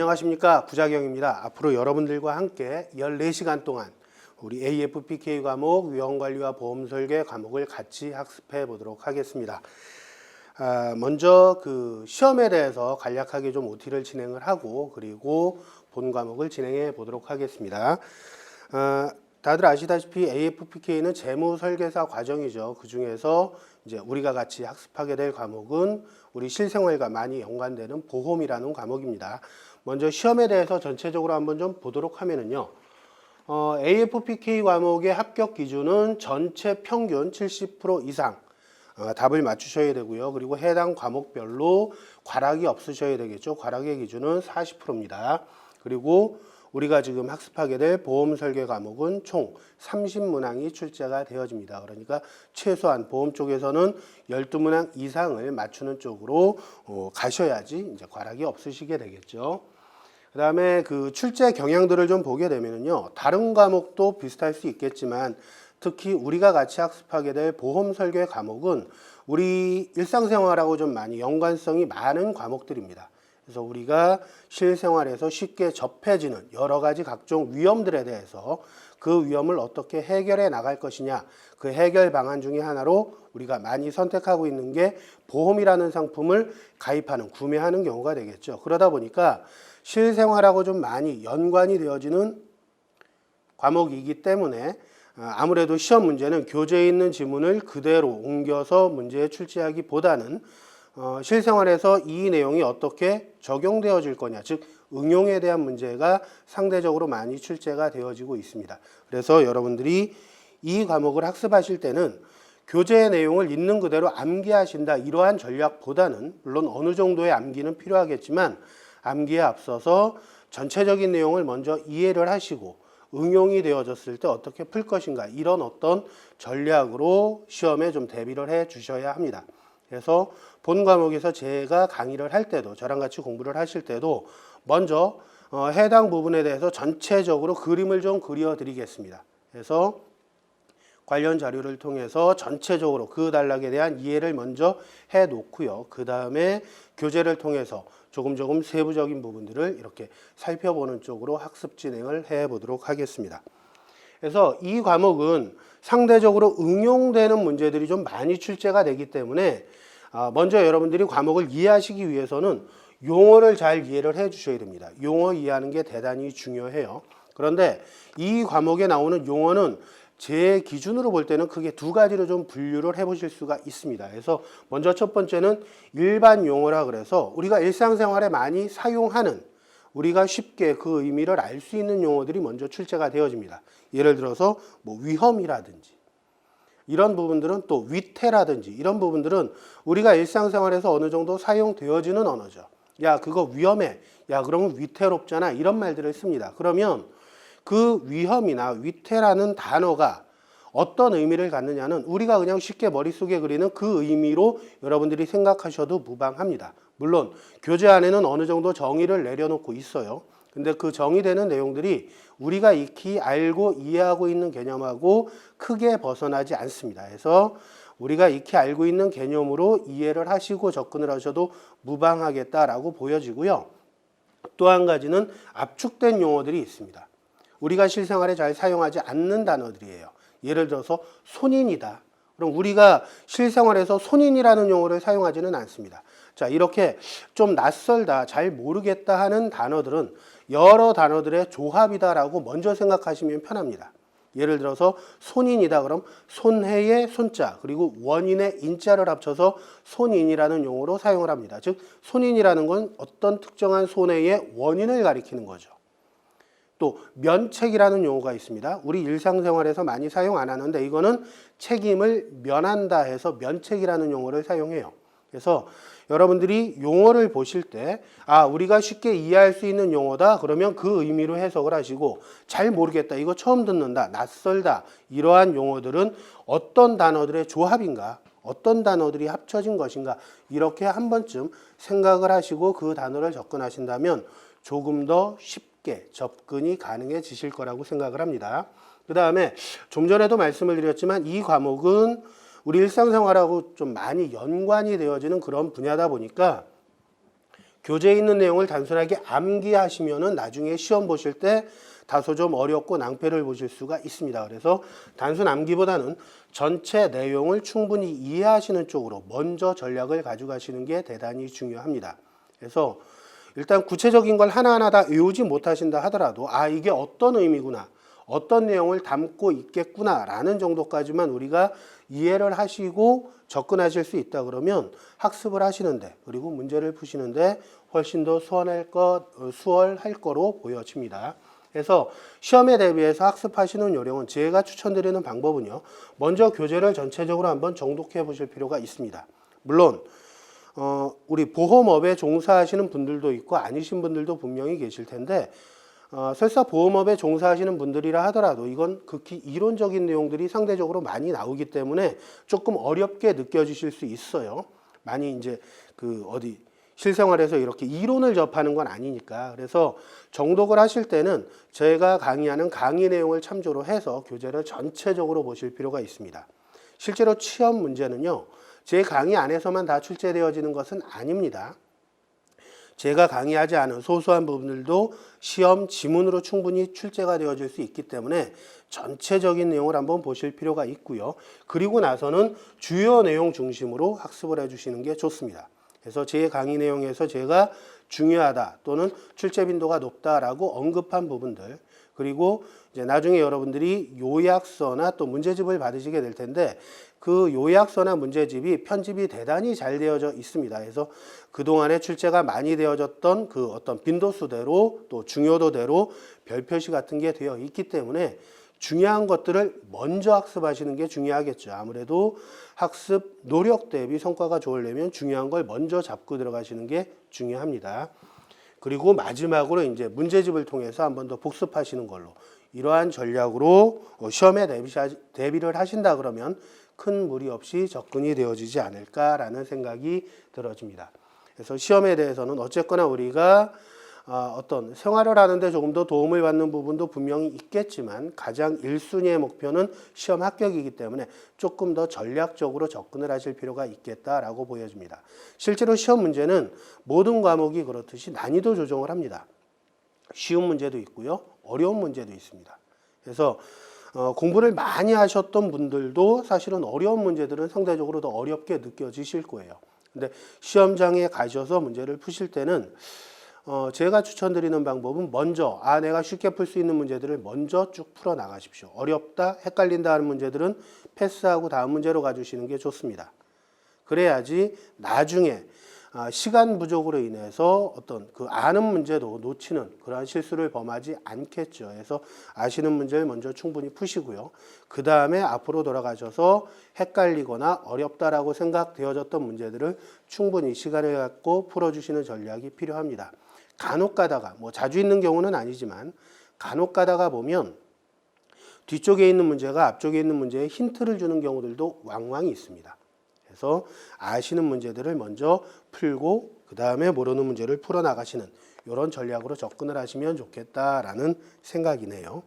안녕하십니까 부자경입니다. 앞으로 여러분들과 함께 14시간 동안 우리 AFPK 과목 위험관리와 보험설계 과목을 같이 학습해 보도록 하겠습니다. 아, 먼저 그 시험에 대해서 간략하게 좀 OT를 진행을 하고 그리고 본 과목을 진행해 보도록 하겠습니다. 아, 다들 아시다시피 AFPK는 재무 설계사 과정이죠. 그 중에서 이제 우리가 같이 학습하게 될 과목은 우리 실생활과 많이 연관되는 보험이라는 과목입니다. 먼저 시험에 대해서 전체적으로 한번 좀 보도록 하면은요. 어, AFPK 과목의 합격 기준은 전체 평균 70% 이상 어, 답을 맞추셔야 되고요. 그리고 해당 과목별로 과락이 없으셔야 되겠죠. 과락의 기준은 40%입니다. 그리고 우리가 지금 학습하게 될 보험 설계 과목은 총 30문항이 출제가 되어집니다. 그러니까 최소한 보험 쪽에서는 12문항 이상을 맞추는 쪽으로 어, 가셔야지 이제 과락이 없으시게 되겠죠. 그 다음에 그 출제 경향들을 좀 보게 되면은요. 다른 과목도 비슷할 수 있겠지만 특히 우리가 같이 학습하게 될 보험 설계 과목은 우리 일상생활하고 좀 많이 연관성이 많은 과목들입니다. 그래서 우리가 실생활에서 쉽게 접해지는 여러 가지 각종 위험들에 대해서 그 위험을 어떻게 해결해 나갈 것이냐 그 해결 방안 중에 하나로 우리가 많이 선택하고 있는 게 보험이라는 상품을 가입하는 구매하는 경우가 되겠죠. 그러다 보니까 실생활하고 좀 많이 연관이 되어지는 과목이기 때문에 아, 아무래도 시험 문제는 교재에 있는 지문을 그대로 옮겨서 문제에 출제하기보다는 어, 실생활에서 이 내용이 어떻게 적용되어질 거냐, 즉 응용에 대한 문제가 상대적으로 많이 출제가 되어지고 있습니다. 그래서 여러분들이 이 과목을 학습하실 때는 교재의 내용을 있는 그대로 암기하신다 이러한 전략보다는 물론 어느 정도의 암기는 필요하겠지만 암기에 앞서서 전체적인 내용을 먼저 이해를 하시고 응용이 되어졌을 때 어떻게 풀 것인가 이런 어떤 전략으로 시험에 좀 대비를 해 주셔야 합니다. 그래서 본 과목에서 제가 강의를 할 때도 저랑 같이 공부를 하실 때도 먼저 어, 해당 부분에 대해서 전체적으로 그림을 좀 그려 드리겠습니다. 그래서 관련 자료를 통해서 전체적으로 그 단락에 대한 이해를 먼저 해 놓고요. 그 다음에 교재를 통해서 조금 조금 세부적인 부분들을 이렇게 살펴보는 쪽으로 학습 진행을 해 보도록 하겠습니다. 그래서 이 과목은 상대적으로 응용되는 문제들이 좀 많이 출제가 되기 때문에 아, 먼저 여러분들이 과목을 이해하시기 위해서는 용어를 잘 이해를 해 주셔야 됩니다. 용어 이해하는 게 대단히 중요해요. 그런데 이 과목에 나오는 용어는 제 기준으로 볼 때는 크게 두 가지로 좀 분류를 해 보실 수가 있습니다. 그래서 먼저 첫 번째는 일반 용어라 그래서 우리가 일상생활에 많이 사용하는 우리가 쉽게 그 의미를 알 수 있는 용어들이 먼저 출제가 되어집니다. 예를 들어서 뭐 위험이라든지 이런 부분들은 또 위태라든지 이런 부분들은 우리가 일상생활에서 어느 정도 사용되어지는 언어죠. 야, 그거 위험해. 야, 그러면 위태롭잖아. 이런 말들을 씁니다. 그러면 그 위험이나 위태라는 단어가 어떤 의미를 갖느냐는 우리가 그냥 쉽게 머릿속에 그리는 그 의미로 여러분들이 생각하셔도 무방합니다. 물론 교재 안에는 어느 정도 정의를 내려놓고 있어요. 근데 그 정의되는 내용들이 우리가 익히 알고 이해하고 있는 개념하고 크게 벗어나지 않습니다. 그래서 우리가 익히 알고 있는 개념으로 이해를 하시고 접근을 하셔도 무방하겠다라고 보여지고요. 또 한 가지는 압축된 용어들이 있습니다. 우리가 실생활에 잘 사용하지 않는 단어들이에요. 예를 들어서 손인이다. 그럼 우리가 실생활에서 손인이라는 용어를 사용하지는 않습니다. 자, 이렇게 좀 낯설다, 잘 모르겠다 하는 단어들은 여러 단어들의 조합이다라고 먼저 생각하시면 편합니다. 예를 들어서 손인이다 그럼 손해의 손자 그리고 원인의 인자를 합쳐서 손인이라는 용어로 사용을 합니다. 즉 손인이라는 건 어떤 특정한 손해의 원인을 가리키는 거죠. 또 면책이라는 용어가 있습니다. 우리 일상생활에서 많이 사용 안 하는데 이거는 책임을 면한다 해서 면책이라는 용어를 사용해요. 그래서 여러분들이 용어를 보실 때, 아, 우리가 쉽게 이해할 수 있는 용어다. 그러면 그 의미로 해석을 하시고, 잘 모르겠다. 이거 처음 듣는다. 낯설다. 이러한 용어들은 어떤 단어들의 조합인가? 어떤 단어들이 합쳐진 것인가? 이렇게 한 번쯤 생각을 하시고 그 단어를 접근하신다면 조금 더 쉽게 접근이 가능해지실 거라고 생각을 합니다. 그 다음에 좀 전에도 말씀을 드렸지만 이 과목은 우리 일상생활하고 좀 많이 연관이 되어지는 그런 분야다 보니까 교재에 있는 내용을 단순하게 암기하시면은 나중에 시험 보실 때 다소 좀 어렵고 낭패를 보실 수가 있습니다. 그래서 단순 암기보다는 전체 내용을 충분히 이해하시는 쪽으로 먼저 전략을 가져가시는 게 대단히 중요합니다. 그래서 일단 구체적인 걸 하나하나 다 외우지 못하신다 하더라도 아 이게 어떤 의미구나 어떤 내용을 담고 있겠구나 라는 정도까지만 우리가 이해를 하시고 접근하실 수 있다 그러면 학습을 하시는데 그리고 문제를 푸시는데 훨씬 더 수월할 것 어, 수월할 거로 보여집니다. 그래서 시험에 대비해서 학습하시는 요령은 제가 추천드리는 방법은요. 먼저 교재를 전체적으로 한번 정독해 보실 필요가 있습니다. 물론 어, 우리 보험업에 종사하시는 분들도 있고 아니신 분들도 분명히 계실 텐데 어, 설사 보험업에 종사하시는 분들이라 하더라도 이건 극히 이론적인 내용들이 상대적으로 많이 나오기 때문에 조금 어렵게 느껴지실 수 있어요. 많이 이제 그 어디 실생활에서 이렇게 이론을 접하는 건 아니니까 그래서 정독을 하실 때는 제가 강의하는 강의 내용을 참조로 해서 교재를 전체적으로 보실 필요가 있습니다. 실제로 취업 문제는요, 제 강의 안에서만 다 출제되어지는 것은 아닙니다. 제가 강의하지 않은 소소한 부분들도 시험 지문으로 충분히 출제가 되어질 수 있기 때문에 전체적인 내용을 한번 보실 필요가 있고요. 그리고 나서는 주요 내용 중심으로 학습을 해주시는 게 좋습니다. 그래서 제 강의 내용에서 제가 중요하다 또는 출제 빈도가 높다라고 언급한 부분들 그리고 이제 나중에 여러분들이 요약서나 또 문제집을 받으시게 될 텐데 그 요약서나 문제집이 편집이 대단히 잘 되어져 있습니다. 그래서 그동안에 출제가 많이 되어졌던 그 어떤 빈도수대로 또 중요도대로 별표시 같은 게 되어 있기 때문에 중요한 것들을 먼저 학습하시는 게 중요하겠죠. 아무래도 학습 노력 대비 성과가 좋으려면 중요한 걸 먼저 잡고 들어가시는 게 중요합니다. 그리고 마지막으로 이제 문제집을 통해서 한 번 더 복습하시는 걸로 이러한 전략으로 어, 시험에 대비를 하신다 그러면 큰 무리 없이 접근이 되어지지 않을까라는 생각이 들어집니다. 그래서 시험에 대해서는 어쨌거나 우리가 어, 어떤 생활을 하는데 조금 더 도움을 받는 부분도 분명히 있겠지만 가장 1순위의 목표는 시험 합격이기 때문에 조금 더 전략적으로 접근을 하실 필요가 있겠다라고 보여집니다. 실제로 시험 문제는 모든 과목이 그렇듯이 난이도 조정을 합니다. 쉬운 문제도 있고요. 어려운 문제도 있습니다. 그래서 어, 공부를 많이 하셨던 분들도 사실은 어려운 문제들은 상대적으로 더 어렵게 느껴지실 거예요. 근데 시험장에 가셔서 문제를 푸실 때는 어, 제가 추천드리는 방법은 먼저 아 내가 쉽게 풀 수 있는 문제들을 먼저 쭉 풀어 나가십시오. 어렵다, 헷갈린다 하는 문제들은 패스하고 다음 문제로 가주시는 게 좋습니다. 그래야지 나중에 아, 시간 부족으로 인해서 어떤 그 아는 문제도 놓치는 그러한 실수를 범하지 않겠죠. 그래서 아시는 문제를 먼저 충분히 푸시고요. 그 다음에 앞으로 돌아가셔서 헷갈리거나 어렵다라고 생각되어졌던 문제들을 충분히 시간을 갖고 풀어주시는 전략이 필요합니다. 간혹 가다가 뭐 자주 있는 경우는 아니지만 간혹 가다가 보면 뒤쪽에 있는 문제가 앞쪽에 있는 문제에 힌트를 주는 경우들도 왕왕 있습니다. 그래서 아시는 문제들을 먼저 풀고 그 다음에 모르는 문제를 풀어 나가시는 이런 전략으로 접근을 하시면 좋겠다라는 생각이네요.